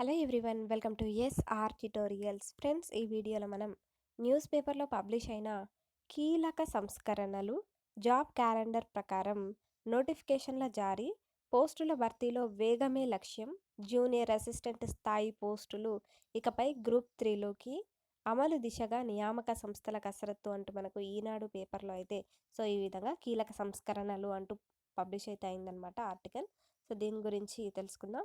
Hello everyone welcome to S R tutorials. Friends ఈ వీడియోలో మనం న్యూస్ పేపర్లో పబ్లిష్ అయిన కీలక సంస్కరణలు జాబ్ క్యాలెండర్ ప్రకారం నోటిఫికేషన్ల జారీ పోస్టుల భర్తీలో వేగమే లక్ష్యం జూనియర్ అసిస్టెంట్ స్థాయి పోస్టులు ఇకపై గ్రూప్ త్రీలోకి అమలు దిశగా నియామక సంస్థల కసరత్తు అంటూ మనకు ఈనాడు పేపర్లో అయితే సో ఈ విధంగా కీలక సంస్కరణలు అంటూ పబ్లిష్ అయితే అయిందనమాట ఆర్టికల్. సో దీని గురించి తెలుసుకుందాం.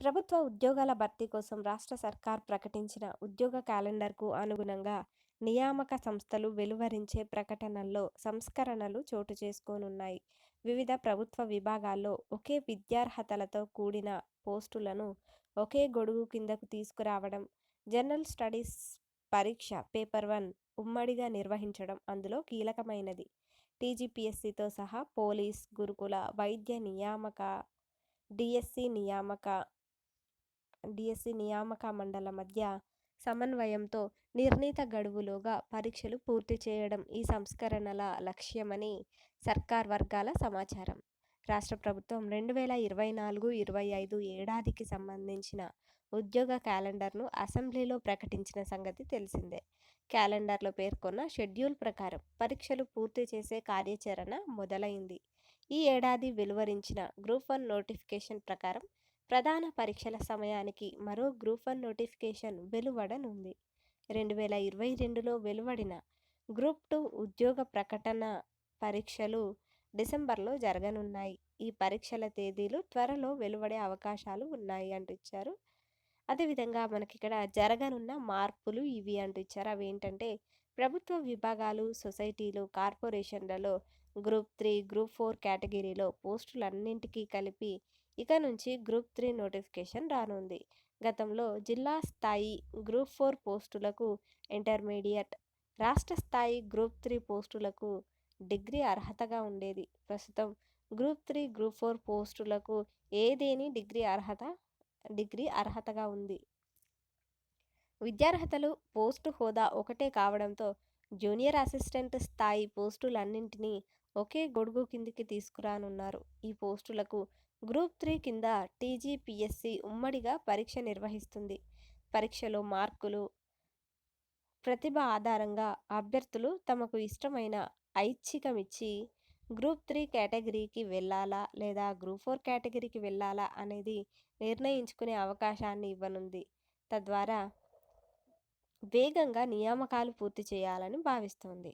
ప్రభుత్వ ఉద్యోగాల భర్తీ కోసం రాష్ట్ర సర్కార్ ప్రకటించిన ఉద్యోగ క్యాలెండర్కు అనుగుణంగా నియామక సంస్థలు వెలువరించే ప్రకటనల్లో సంస్కరణలు చోటు చేసుకోనున్నాయి. వివిధ ప్రభుత్వ విభాగాల్లో ఒకే విద్యార్హతలతో కూడిన పోస్టులను ఒకే గొడుగు కిందకు తీసుకురావడం జనరల్ స్టడీస్ పరీక్ష పేపర్ వన్ ఉమ్మడిగా నిర్వహించడం అందులో కీలకమైనది. టీజీపీఎస్సీతో సహా పోలీస్ గురుకుల వైద్య నియామక డిఎస్సి నియామక డిఎస్సి నియామక మండల మధ్య సమన్వయంతో నిర్ణీత గడువులోగా పరీక్షలు పూర్తి చేయడం ఈ సంస్కరణల లక్ష్యమని సర్కార్ వర్గాల సమాచారం. రాష్ట్ర ప్రభుత్వం రెండు వేల ఇరవై నాలుగు ఇరవై ఐదు ఏడాదికి సంబంధించిన ఉద్యోగ క్యాలెండర్ను అసెంబ్లీలో ప్రకటించిన సంగతి తెలిసిందే. క్యాలెండర్లో పేర్కొన్న షెడ్యూల్ ప్రకారం పరీక్షలు పూర్తి చేసే కార్యాచరణ మొదలైంది. ఈ ఏడాది వెలువరించిన గ్రూప్ వన్ నోటిఫికేషన్ ప్రకారం ప్రధాన పరీక్షల సమయానికి మరో గ్రూప్ వన్ నోటిఫికేషన్ వెలువడనుంది. రెండు వేల ఇరవై రెండులో వెలువడిన గ్రూప్ టూ ఉద్యోగ ప్రకటన పరీక్షలు డిసెంబర్లో జరగనున్నాయి. ఈ పరీక్షల తేదీలు త్వరలో వెలువడే అవకాశాలు ఉన్నాయి అంటూ ఇచ్చారు అదేవిధంగా మనకి ఇక్కడ జరగనున్న మార్పులు ఇవి అంటూ ఇచ్చారు అవి ఏంటంటే ప్రభుత్వ విభాగాలు సొసైటీలు కార్పొరేషన్లలో గ్రూప్ త్రీ గ్రూప్ ఫోర్ కేటగిరీలో పోస్టులన్నింటికీ కలిపి ఇక నుంచి గ్రూప్ త్రీ నోటిఫికేషన్ రానుంది. గతంలో జిల్లా స్థాయి గ్రూప్ ఫోర్ పోస్టులకు ఇంటర్మీడియట్ రాష్ట్ర స్థాయి గ్రూప్ త్రీ పోస్టులకు డిగ్రీ అర్హతగా ఉండేది. ప్రస్తుతం గ్రూప్ త్రీ గ్రూప్ ఫోర్ పోస్టులకు ఏదేని డిగ్రీ అర్హత డిగ్రీ అర్హతగా ఉంది? విద్యార్హతలు పోస్టు హోదా ఒకటే కావడంతో జూనియర్ అసిస్టెంట్ స్థాయి పోస్టులన్నింటినీ ఒకే గొడుగు కిందికి తీసుకురానున్నారు. ఈ పోస్టులకు గ్రూప్ త్రీ కింద టీజీపీఎస్సీ ఉమ్మడిగా పరీక్ష నిర్వహిస్తుంది. పరీక్షలో మార్కులు ప్రతిభ ఆధారంగా అభ్యర్థులు తమకు ఇష్టమైన ఐచ్ఛికమిచ్చి గ్రూప్ త్రీ కేటగిరీకి వెళ్ళాలా లేదా గ్రూప్ ఫోర్ కేటగిరీకి వెళ్ళాలా అనేది నిర్ణయించుకునే అవకాశాన్ని ఇవ్వనుంది. తద్వారా వేగంగా నియామకాలు పూర్తి చేయాలని భావిస్తోంది.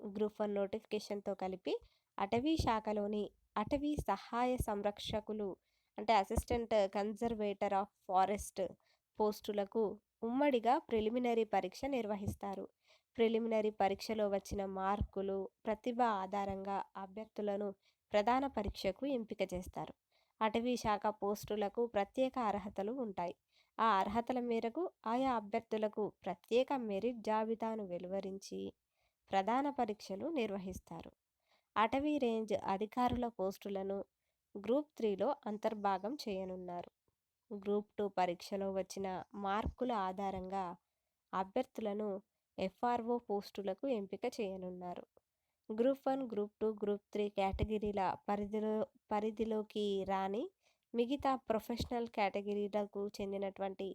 గ్రూప్ వన్ నోటిఫికేషన్తో కలిపి అటవీ శాఖలోని అటవీ సహాయ సంరక్షకులు అంటే అసిస్టెంట్ కన్జర్వేటర్ ఆఫ్ ఫారెస్ట్ పోస్టులకు ఉమ్మడిగా ప్రిలిమినరీ పరీక్ష నిర్వహిస్తారు. ప్రిలిమినరీ పరీక్షలో వచ్చిన మార్కులు ప్రతిభ ఆధారంగా అభ్యర్థులను ప్రధాన పరీక్షకు ఎంపిక చేస్తారు. అటవీ శాఖ పోస్టులకు ప్రత్యేక అర్హతలు ఉంటాయి. ఆ అర్హతల మేరకు ఆయా అభ్యర్థులకు ప్రత్యేక మెరిట్ జాబితాను వెలువరించి ప్రధాన పరీక్షలు నిర్వహిస్తారు. అటవీ రేంజ్ అధికారుల పోస్టులను గ్రూప్ త్రీలో అంతర్భాగం చేయనున్నారు. గ్రూప్ టూ పరీక్షలో వచ్చిన మార్కుల ఆధారంగా అభ్యర్థులను ఎఫ్ఆర్ఓ పోస్టులకు ఎంపిక చేయనున్నారు. Group one group two group three కేటగిరీల పరిధిలో పరిధిలోకి రాని మిగతా ప్రొఫెషనల్ కేటగిరీలకు చెందినటువంటి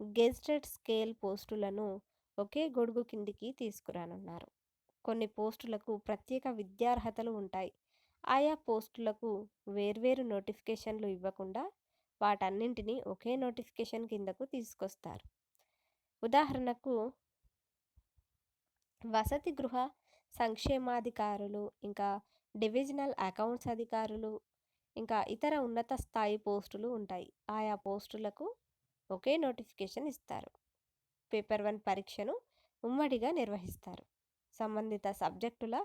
గెజ్టెడ్ స్కేల్ పోస్టులను ఒకే గొడుగు కిందికి తీసుకురానున్నారు. కొన్ని పోస్టులకు ప్రత్యేక విద్యార్హతలు ఉంటాయి. ఆయా పోస్టులకు వేర్వేరు నోటిఫికేషన్లు ఇవ్వకుండా వాటన్నింటినీ ఒకే నోటిఫికేషన్ కిందకు తీసుకొస్తారు. ఉదాహరణకు వసతి గృహ సంక్షేమాధికారులు ఇంకా డివిజనల్ అకౌంట్స్ అధికారులు ఇంకా ఇతర ఉన్నత స్థాయి పోస్టులు ఉంటాయి. ఆయా పోస్టులకు ఒకే నోటిఫికేషన్ ఇస్తారు. పేపర్ వన్ పరీక్షను ఉమ్మడిగా నిర్వహిస్తారు. సంబంధిత సబ్జెక్టుల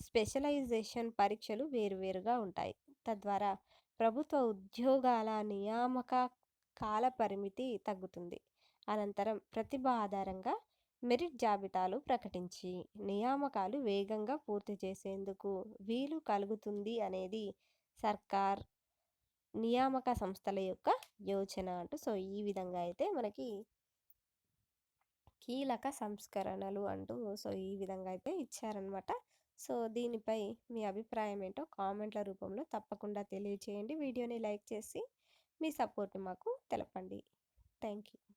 స్పెషలైజేషన్ పరీక్షలు వేరువేరుగా ఉంటాయి. తద్వారా ప్రభుత్వ ఉద్యోగాల నియామక కాల పరిమితి తగ్గుతుంది. అనంతరం ప్రతిభ ఆధారంగా మెరిట్ జాబితాలు ప్రకటించి నియామకాలు వేగంగా పూర్తి చేసేందుకు వీలు కలుగుతుంది అనేది సర్కార్ నియామక సంస్థల యొక్క యోచన అంటూ సో ఈ విధంగా అయితే మనకి కీలక సంస్కరణలు అంటూ సో ఈ విధంగా అయితే ఇచ్చారనమాట. సో దీనిపై మీ అభిప్రాయం ఏంటో కామెంట్ల రూపంలో తప్పకుండా తెలియచేయండి. వీడియోని లైక్ చేసి మీ సపోర్ట్ మాకు తెలపండి. Thank you